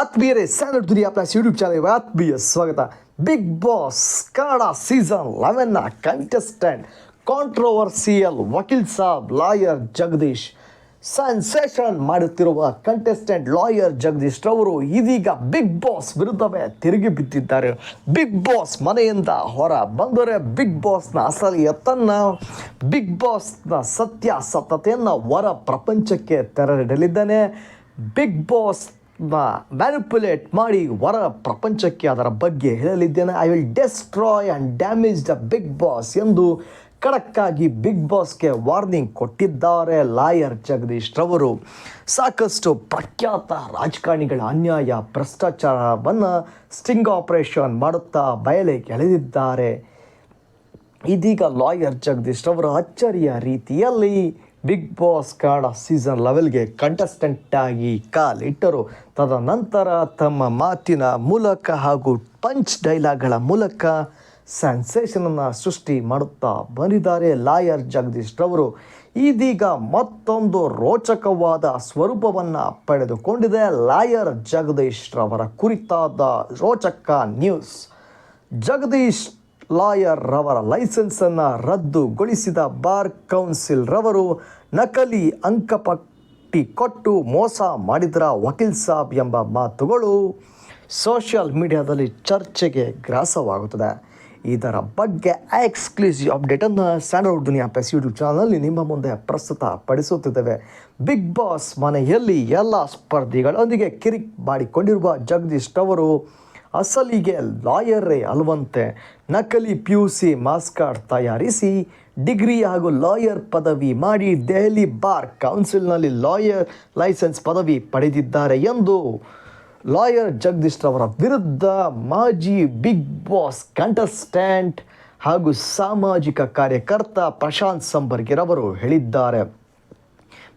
ಆತ್ಮೀಯರೇ standard Duniya plus YouTube channel ಆತ್ಮೀಯ ಸ್ವಾಗತ. Big boss Kannada season ಲೆವೆನ್ನ contestant controversial Vakeel Saab, lawyer Jagadish. Sensation ಮಾಡುತ್ತಿರುವ contestant lawyer Jagadish ರವರು ಇದೀಗ ಬಿಗ್ ಬಾಸ್ ವಿರುದ್ಧವೇ ತಿರುಗಿ ಬಿದ್ದಿದ್ದಾರೆ. ಬಿಗ್ ಬಾಸ್ ಮನೆಯಿಂದ ಹೊರ ಬಂದರೆ ಬಿಗ್ ಬಾಸ್ನ ಅಸಲಿಯತ್ತನ್ನ ಬಿಗ್ ಬಾಸ್ನ ಸತ್ಯಾಸತ್ಯತೆಯನ್ನು ಹೊರ ಪ್ರಪಂಚಕ್ಕೆ ತೆರಳಿಡಲಿದ್ದಾನೆ ಬಿಗ್ ಬಾಸ್ ಮ್ಯಾನಿಪುಲೇಟ್ ಮಾಡಿ ಹೊರ ಪ್ರಪಂಚಕ್ಕೆ ಅದರ ಬಗ್ಗೆ ಹೇಳಲಿದ್ದೇನೆ. I will destroy and damage the big boss ಎಂದು ಖಡಕ್ಕಾಗಿ ಬಿಗ್ ಬಾಸ್ಗೆ ವಾರ್ನಿಂಗ್ ಕೊಟ್ಟಿದ್ದಾರೆ ಲಾಯರ್ ಜಗದೀಶ್ ರವರು. ಸಾಕಷ್ಟು ಪ್ರಖ್ಯಾತ ರಾಜಕಾರಣಿಗಳ ಅನ್ಯಾಯ, ಭ್ರಷ್ಟಾಚಾರವನ್ನು ಸ್ಟಿಂಗ್ ಆಪರೇಷನ್ ಮಾಡುತ್ತಾ ಬಯಲಿಗೆ ಎಳೆದಿದ್ದಾರೆ. ಇದೀಗ ಲಾಯರ್ ಜಗದೀಶ್ ರವರು ಅಚ್ಚರಿಯ ರೀತಿಯಲ್ಲಿ ಬಿಗ್ ಬಾಸ್ ಕಾರ್ಡ್ ಸೀಸನ್ ಲೆವೆಲ್ಗೆ ಕಂಟೆಸ್ಟೆಂಟ್ ಆಗಿ ಕಾಲಿಟ್ಟರು. ತದನಂತರ ತಮ್ಮ ಮಾತಿನ ಮೂಲಕ ಹಾಗೂ ಪಂಚ್ ಡೈಲಾಗ್ಗಳ ಮೂಲಕ ಸೆನ್ಸೇಷನನ್ನು ಸೃಷ್ಟಿ ಮಾಡುತ್ತಾ ಬಂದಿದ್ದಾರೆ ಲಾಯರ್ ಜಗದೀಶ್ ರವರು. ಇದೀಗ ಮತ್ತೊಂದು ರೋಚಕವಾದ ಸ್ವರೂಪವನ್ನು ಪಡೆದುಕೊಂಡಿದೆ ಲಾಯರ್ ಜಗದೀಶ್ ರವರ ಕುರಿತಾದ ರೋಚಕ ನ್ಯೂಸ್ ಜಗದೀಶ್ ಲಾಯರ್ ರವರ ಲೈಸೆನ್ಸನ್ನು ರದ್ದುಗೊಳಿಸಿದ ಬಾರ್ ಕೌನ್ಸಿಲ್ ರವರು ನಕಲಿ ಅಂಕಪಟ್ಟಿ ಕೊಟ್ಟು ಮೋಸ ಮಾಡಿದ್ರ ವಕೀಲ್ ಸಾಬ್ ಎಂಬ ಮಾತುಗಳು ಸೋಷಿಯಲ್ ಮೀಡಿಯಾದಲ್ಲಿ ಚರ್ಚೆಗೆ ಗ್ರಾಸವಾಗುತ್ತದೆ. ಇದರ ಬಗ್ಗೆ ಎಕ್ಸ್ಕ್ಲೂಸಿವ್ ಅಪ್ಡೇಟನ್ನು ಸ್ಯಾಂಡಲ್ವುಡ್ ದುನಿಯಾ ಪ್ಲಸ್ ಯೂಟ್ಯೂಬ್ ಚಾನಲ್ನಲ್ಲಿ ನಿಮ್ಮ ಮುಂದೆ ಪ್ರಸ್ತುತ ಪಡಿಸುತ್ತಿದ್ದೇವೆ ಬಿಗ್ ಬಾಸ್ ಮನೆಯಲ್ಲಿ ಎಲ್ಲ ಸ್ಪರ್ಧಿಗಳೊಂದಿಗೆ ಕಿರಿಕ್ ಮಾಡಿಕೊಂಡಿರುವ ಜಗದೀಶ್ ಅವರು ಅಸಲಿಗೆ ಲಾಯರೇ ಅಲ್ವಂತೆ ನಕಲಿ P U C marks card ತಯಾರಿಸಿ ಡಿಗ್ರಿ ಹಾಗೂ ಲಾಯರ್ ಪದವಿ ಮಾಡಿ ದೆಹಲಿ ಬಾರ್ ಕೌನ್ಸಿಲ್ನಲ್ಲಿ ಲಾಯರ್ ಲೈಸೆನ್ಸ್ ಪದವಿ ಪಡೆದಿದ್ದಾರೆ ಎಂದು ಲಾಯರ್ ಜಗದೀಶ್ ರವರ ವಿರುದ್ಧ ಮಾಜಿ ಬಿಗ್ ಬಾಸ್ ಕಂಟೆಸ್ಟೆಂಟ್ ಹಾಗೂ ಸಾಮಾಜಿಕ ಕಾರ್ಯಕರ್ತ ಪ್ರಶಾಂತ್ ಸಂಬರ್ಗಿರವರು ಹೇಳಿದ್ದಾರೆ.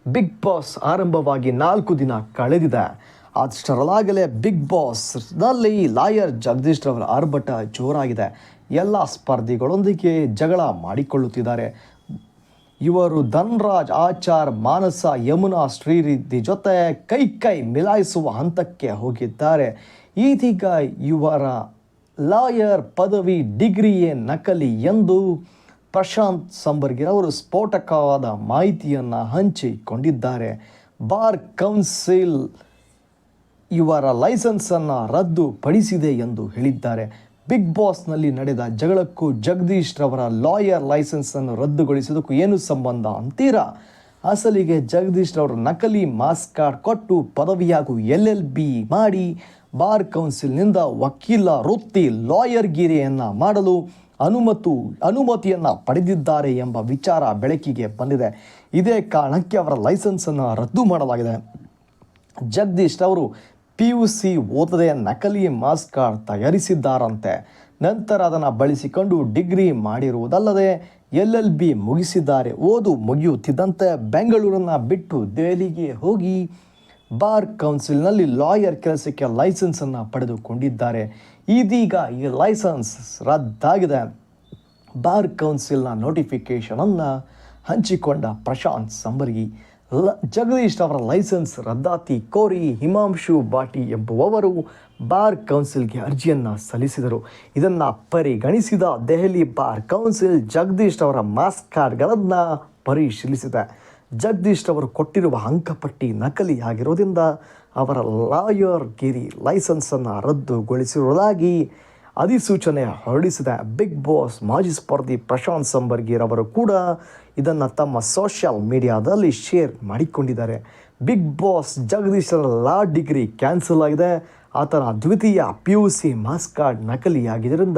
ಬಿಗ್ ಬಾಸ್ ಆರಂಭವಾಗಿ ನಾಲ್ಕು ದಿನ ಕಳೆದಿದೆ. ಅಷ್ಟರಲ್ಲಾಗಲೇ ಬಿಗ್ ಬಾಸ್ನಲ್ಲಿ ಲಾಯರ್ ಜಗದೀಶ್ ರವರ ಆರ್ಭಟ ಜೋರಾಗಿದೆ. ಎಲ್ಲ ಸ್ಪರ್ಧಿಗಳೊಂದಿಗೆ ಜಗಳ ಮಾಡಿಕೊಳ್ಳುತ್ತಿದ್ದಾರೆ. ಇವರು ಧನ್ರಾಜ್, ಆಚಾರ್, ಮಾನಸ, ಯಮುನಾ ಶ್ರೀರಿದ್ದಿ ಜೊತೆ ಕೈ ಕೈ ಮಿಲಾಯಿಸುವ ಹಂತಕ್ಕೆ ಹೋಗಿದ್ದಾರೆ. ಇದೀಗ ಇವರ ಲಾಯರ್ ಪದವಿ ಡಿಗ್ರಿಯೇ ನಕಲಿ ಎಂದು ಪ್ರಶಾಂತ್ ಸಂಬರ್ಗಿರವರು ಸ್ಫೋಟಕವಾದ ಮಾಹಿತಿಯನ್ನು ಹಂಚಿಕೊಂಡಿದ್ದಾರೆ. ಬಾರ್ ಕೌನ್ಸಿಲ್ ಇವರ ಲೈಸೆನ್ಸನ್ನು ರದ್ದುಪಡಿಸಿದೆ ಎಂದು ಹೇಳಿದ್ದಾರೆ. ಬಿಗ್ ಬಾಸ್ನಲ್ಲಿ ನಡೆದ ಜಗಳಕ್ಕೂ ಜಗದೀಶ್ ರವರ ಲಾಯರ್ ಲೈಸೆನ್ಸನ್ನು ರದ್ದುಗೊಳಿಸೋದಕ್ಕೂ ಏನು ಸಂಬಂಧ ಅಂತೀರಾ? ಅಸಲಿಗೆ ಜಗದೀಶ್ ರವರು ನಕಲಿ ಮಾಸ್ ಕಾರ್ಡ್ ಕೊಟ್ಟು ಪದವಿ ಹಾಗೂ ಎಲ್ ಎಲ್ ಬಿ ಮಾಡಿ ಬಾರ್ ಕೌನ್ಸಿಲ್ನಿಂದ ವಕೀಲ ವೃತ್ತಿ ಲಾಯರ್ಗಿರಿಯನ್ನು ಮಾಡಲು ಅನುಮತು, ಅನುಮತಿಯನ್ನು ಪಡೆದಿದ್ದಾರೆ ಎಂಬ ವಿಚಾರ ಬೆಳಕಿಗೆ ಬಂದಿದೆ. ಇದೇ ಕಾರಣಕ್ಕೆ ಅವರ ಲೈಸೆನ್ಸನ್ನು ರದ್ದು ಮಾಡಲಾಗಿದೆ. ಜಗದೀಶ್ ಅವರು ಪಿ ಯು ಸಿ ಓದದೆ ನಕಲಿ ಮಾಸ್ ಕಾರ್ಡ್ ತಯಾರಿಸಿದ್ದಾರಂತೆ. ನಂತರ ಅದನ್ನು ಬಳಸಿಕೊಂಡು ಡಿಗ್ರಿ ಮಾಡಿರುವುದಲ್ಲದೆ ಎಲ್ ಎಲ್ ಬಿ ಮುಗಿಸಿದ್ದಾರೆ. ಓದು ಮುಗಿಯುತ್ತಿದ್ದಂತೆ ಬೆಂಗಳೂರನ್ನು ಬಿಟ್ಟು ದೆಹಲಿಗೆ ಹೋಗಿ ಬಾರ್ ಕೌನ್ಸಿಲ್ನಲ್ಲಿ ಲಾಯರ್ ಕೆಲಸಕ್ಕೆ ಲೈಸೆನ್ಸನ್ನು ಪಡೆದುಕೊಂಡಿದ್ದಾರೆ. ಇದೀಗ ಈ ಲೈಸೆನ್ಸ್ ರದ್ದಾಗಿದೆ. ಬಾರ್ ಕೌನ್ಸಿಲ್ನ ನೋಟಿಫಿಕೇಷನನ್ನು ಹಂಚಿಕೊಂಡ ಪ್ರಶಾಂತ್ ಸಂಬರ್ಗಿ ಲ, ಜಗದೀಶ್ ಅವರ ಲೈಸೆನ್ಸ್ ರದ್ದಾತಿ ಕೋರಿ ಹಿಮಾಂಶು ಬಾಟಿ ಎಂಬುವವರು ಬಾರ್ ಕೌನ್ಸಿಲ್ಗೆ ಅರ್ಜಿಯನ್ನು ಸಲ್ಲಿಸಿದರು. ಇದನ್ನು ಪರಿಗಣಿಸಿದ ದೆಹಲಿ ಬಾರ್ ಕೌನ್ಸಿಲ್ ಜಗದೀಶ್ ಅವರ ಮಾಸ್ ಕಾರ್ಡ್ಗಳನ್ನು ಪರಿಶೀಲಿಸಿದೆ. ಜಗದೀಶ್ ಅವರು ಕೊಟ್ಟಿರುವ ಅಂಕಪಟ್ಟಿ ನಕಲಿಯಾಗಿರೋದ್ರಿಂದ ಅವರ ಲಾಯರ್ ಗಿರಿ ಲೈಸೆನ್ಸನ್ನು ರದ್ದುಗೊಳಿಸಿರುವುದಾಗಿ ಅಧಿಸೂಚನೆ ಹೊರಡಿಸಿದ ಬಿಗ್ ಬಾಸ್ ಮಾಜಿ ಸ್ಪರ್ಧಿ ಪ್ರಶಾಂತ್ ಸಂಬರ್ಗಿರವರು ಕೂಡ ಇದನ್ನು ತಮ್ಮ ಸೋಷಿಯಲ್ ಮೀಡಿಯಾದಲ್ಲಿ ಶೇರ್ ಮಾಡಿಕೊಂಡಿದ್ದಾರೆ. ಬಿಗ್ ಬಾಸ್ ಜಗದೀಶರ ಲಾ ಡಿಗ್ರಿ ಕ್ಯಾನ್ಸಲ್ ಆಗಿದೆ. ಆತನ ದ್ವಿತೀಯ P U C marks card ನಕಲಿಯಾಗಿದ್ದರಿಂದ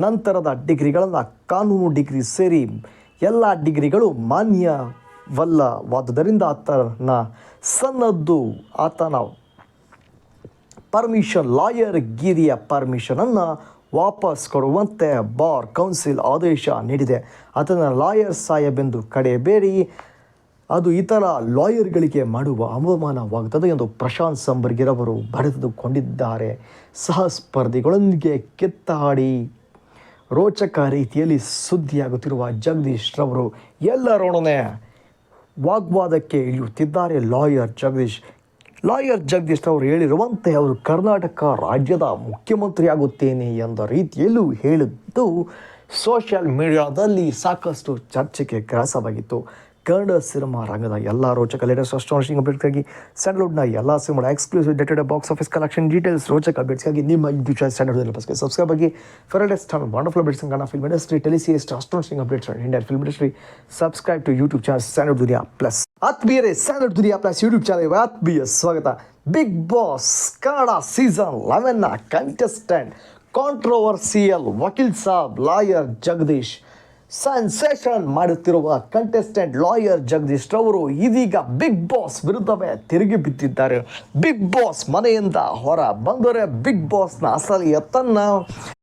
ನಂತರದ ಡಿಗ್ರಿಗಳನ್ನು ಕಾನೂನು ಡಿಗ್ರಿ ಸೇರಿ ಎಲ್ಲ ಡಿಗ್ರಿಗಳು ಮಾನ್ಯವಲ್ಲವಾದುದರಿಂದ ಆತನ ಸನ್ನದ್ದು ಆತನ ಪರ್ಮಿಷನ್, ಲಾಯರ್ ಗಿರಿಯ ಪರ್ಮಿಷನನ್ನು ವಾಪಸ್ ಕೊಡುವಂತೆ ಬಾರ್ ಕೌನ್ಸಿಲ್ ಆದೇಶ ನೀಡಿದೆ. ಅದನ್ನು ಲಾಯರ್ ಸಾಹೇಬೆಂದು ಕಡೆಯಬೇಡಿ ಅದು ಇತರ ಲಾಯರ್ಗಳಿಗೆ ಮಾಡುವ ಅವಮಾನವಾಗುತ್ತದೆ ಎಂದು ಪ್ರಶಾಂತ್ ಸಂಬರ್ಗಿರವರು ಬರೆದುಕೊಂಡಿದ್ದಾರೆ. ಸಹ ಸ್ಪರ್ಧಿಗಳೊಂದಿಗೆ ಕಿತ್ತಾಡಿ. ರೋಚಕ ರೀತಿಯಲ್ಲಿ ಸುದ್ದಿಯಾಗುತ್ತಿರುವ ಜಗದೀಶ್ ರವರು, ಎಲ್ಲರೊಡನೆ ವಾಗ್ವಾದಕ್ಕೆ ಇಳಿಯುತ್ತಿದ್ದಾರೆ ಲಾಯರ್ ಜಗದೀಶ್. ಲಾಯರ್ ಜಗದೀಶ್ ಅವರು ಹೇಳಿರುವಂತೆ ಅವರು ಕರ್ನಾಟಕ ರಾಜ್ಯದ ಮುಖ್ಯಮಂತ್ರಿ ಆಗುತ್ತೇನೆ ಎಂದ ರೀತಿಯಲ್ಲೂ ಹೇಳಿದ್ದು ಸೋಷಿಯಲ್ ಮೀಡಿಯಾದಲ್ಲಿ ಸಾಕಷ್ಟು ಚರ್ಚೆಗೆ ಗ್ರಾಸವಾಗಿತ್ತು. ಕನ್ನಡ ಸಿನಿಮಾ ರಂಗದ ಎಲ್ಲ ರೋಚಕ ಲೇಟೆಸ್ಟ್ ಅಸ್ಟ್ರಾನಿಷಿಂಗ್ ಅಪ್ಡೇಟ್ಗಾಗಿ ಸ್ಯಾಂಡಲ್ವುಡ್ನ ಎಲ್ಲ cinema exclusive dated box office collection details ರೋಚಕ ಅಪ್ಡೇಟ್ಸ್ಗಾಗಿ ನಿಮ್ಮ ಯೂಟ್ಯೂಬ್ ಸ್ಟ್ಯಾಂಡರ್ಡ್ ಬಸ್ಗೆ ಸಬ್ಸ್ಕ್ರೈಬ್ ಆಗಿ ಫೆರಡೆಸ್ಟ್ wonderful updates Kannada film industry ಟೆಲಿಸಿಯಸ್ಟ್ astonishing updates Indian film industry subscribe to YouTube channel standard Duniya plus ಆತ್ಮೀಯರೇ standard Duniya plus YouTube channel ಆತ್ಮೀಯ ಸ್ವಾಗತ. Big boss Kannada season ಲೆವೆನ್ನ contestant controversial Vakeel Saab lawyer Jagadish. Sensation ಮಾಡುತ್ತಿರುವ contestant lawyer Jagadish ರವರು ಇದೀಗ big boss ವಿರುದ್ಧವೇ ತಿರುಗಿ ಬಿದ್ದಿದ್ದಾರೆ. Big boss ಮನೆಯಿಂದ ಹೊರ ಬಂದರೆ ಬಿಗ್ ಬಾಸ್ನ ಅಸಲಿ ಎತ್ತನ್ನ